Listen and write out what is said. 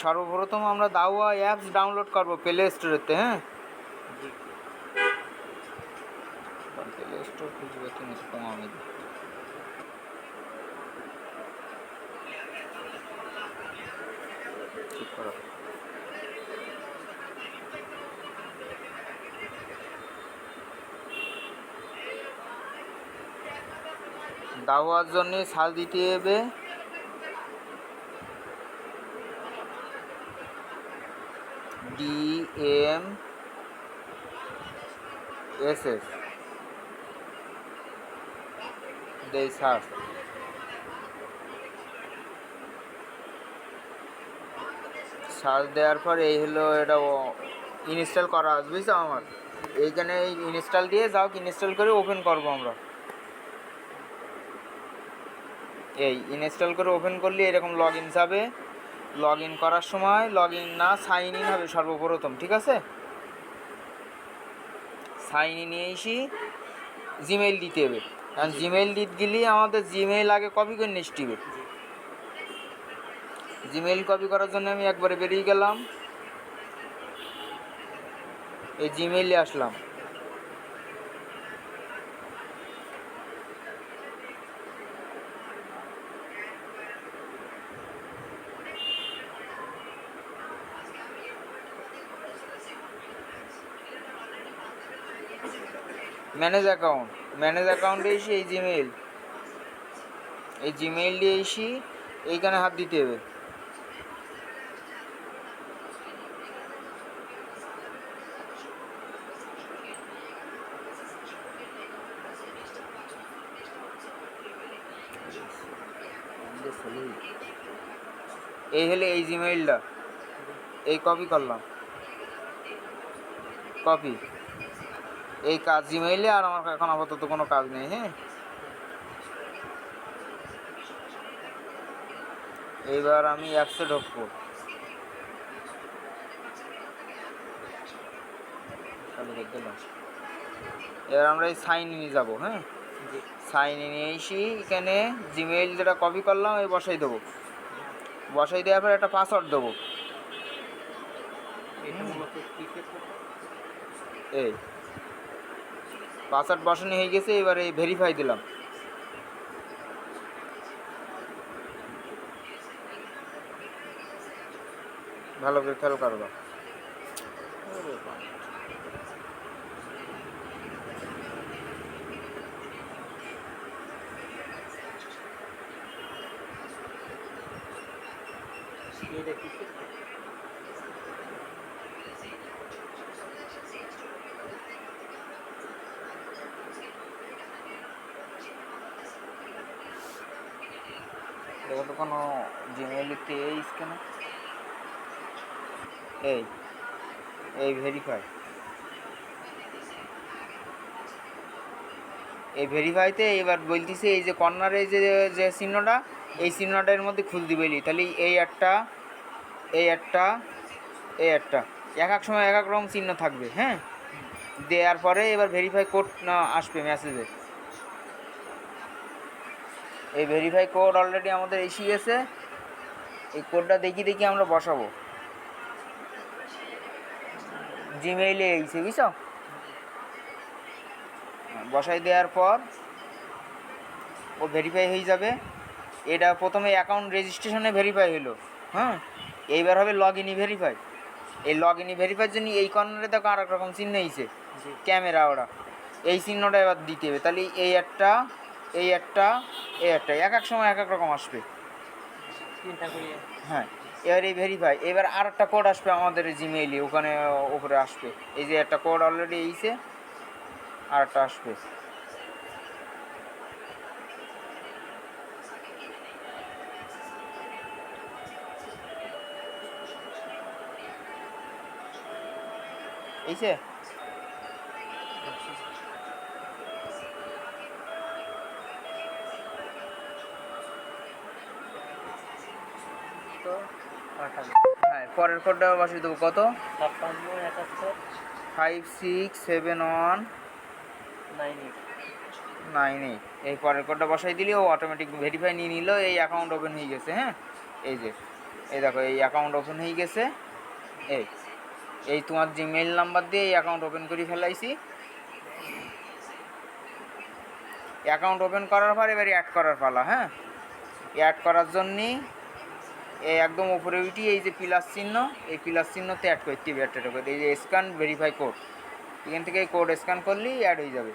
সর্বপ্রথম আমরা দাওয়া অ্যাপস ডাউনলোড করব প্লে স্টোরেতে হ্যাঁ? প্লে স্টোর খুঁজবে তুমি কমাবে ঠিক দাওয়ার জন্য সাল দিতে হবে। ডি এম এস এস দেই সার্চ সার্চ দেওয়ার পর এই হলো এটা ইনস্টল করা আছে, বুঝছ আমার? এইখানে ইনস্টল দিয়ে যাও ইনস্টল করে ওপেন করব আমরা। এই ইনস্টল করে ওপেন করলে এরকম লগ ইন যাবে লগ ইন করার সময় লগ ইন না সাইন ইন হবে সর্বপ্রথম ঠিক আছে? সাইন ইন এসি জিমেইল দিতে হবে। কারণ জিমেইল দিতে গেলে আমাদের জিমেইল আগে কপি করে হবে জি। জিমেইল কপি করার জন্য আমি একবারে বেরিয়ে গেলাম। এই জিমেইলে আসলাম। Manage account. ম্যানেজ অ্যাকাউন্টে এসে এই জিমেইল। এই জিমেইল দিয়ে এসে এইখানে হাত দিতে হবে। এই হলে এই জিমেইলটা। এই কপি করলাম। কপি এই কাজ জিমেইলে আর আমার এখন আপাতত কোনো কাজ নেই হ্যাঁ? এইবার আমি অ্যাপসে ঢুকবো। এবার আমরা এই সাইন ইনে যাব হ্যাঁ? সাইন ইনে এসে এখানে জিমেইল যেটা কপি করলাম ওই বসাই দেবো। বসাই দেওয়ার পর একটা পাসওয়ার্ড দেবো? এই। পাসওয়ার্ড বসানো হয়ে গেছে এবার ভেরিফাই দিলাম। ভালো করে খেয়াল করবা এটা কিসের দেখো তো কোনো জিমেইল লিখতে এই স্ক্যানে এই এই ভেরিফাই এই ভেরিফাইতে এবার বলতেছে এই যে কর্নারে যে যে চিহ্নটা, এই চিহ্নটা এর মধ্যে খুল দিবেলি তাহলে এই একটা এই একটা এই একটা। এক এক সময় এক এক রকম চিহ্ন থাকবে হ্যাঁ? দেওয়ার পরে এবার ভেরিফাই কোড আসবে মেসেজে এই ভেরিফাই কোড অলরেডি আমাদের এসে গেছে। এই কোডটা দেখি দেখি আমরা বসাবো। জিমেইলে এইছে বুঝছ? বসাই দেওয়ার পর ও ভেরিফাই হয়ে যাবে। এটা প্রথমে অ্যাকাউন্ট রেজিস্ট্রেশনে ভেরিফাই হলো। হ্যাঁ এইবার হবে লগ ইনই ভেরিফাই এই লগ ইনই ভেরিফাইয়ের জন্য এই কর্নারে দেখো আর এক রকম চিহ্ন হয়েছে ক্যামেরা ওরা। এই চিহ্নটা এবার দিতে হবে। তাহলে এই একটা এই একটা এই একটা এক এক সময় এক এক রকম আসবে। হ্যাঁ এবার এই ভেরিফাই এবার আর একটা কোড আসবে আমাদের জিমেইলে ওখানে ওপরে আসবে। এই যে একটা কোড অলরেডি এইছে আর একটা আসবে। এইছে? হ্যাঁ পরের কোডটা বসিয়ে দেবো কত? ছাপ্পান্ন একাত্তর। Five six seven one nine eight nine eight এই পরের কোডটা বসাই দিলে ও অটোমেটিক ভেরিফাই নিয়ে নিল এই অ্যাকাউন্ট ওপেন হয়ে গেছে হ্যাঁ? এই যে এই দেখো এই অ্যাকাউন্ট ওপেন হয়ে গেছে এই। এই তোমার জিমেইল নাম্বার দিয়ে এই অ্যাকাউন্ট ওপেন করে ফেলাইছি। অ্যাকাউন্ট ওপেন করার পর এবার অ্যাড করার পালা হ্যাঁ? অ্যাড করার জন্যে এই একদম উপরে উঠি, এই যে প্লাস চিহ্ন, এই প্লাস চিহ্নতে অ্যাড করতে হবে একটা করে এই যে স্ক্যান ভেরিফাই কোড এখান থেকে কোড স্ক্যান করলেই অ্যাড হয়ে যাবে।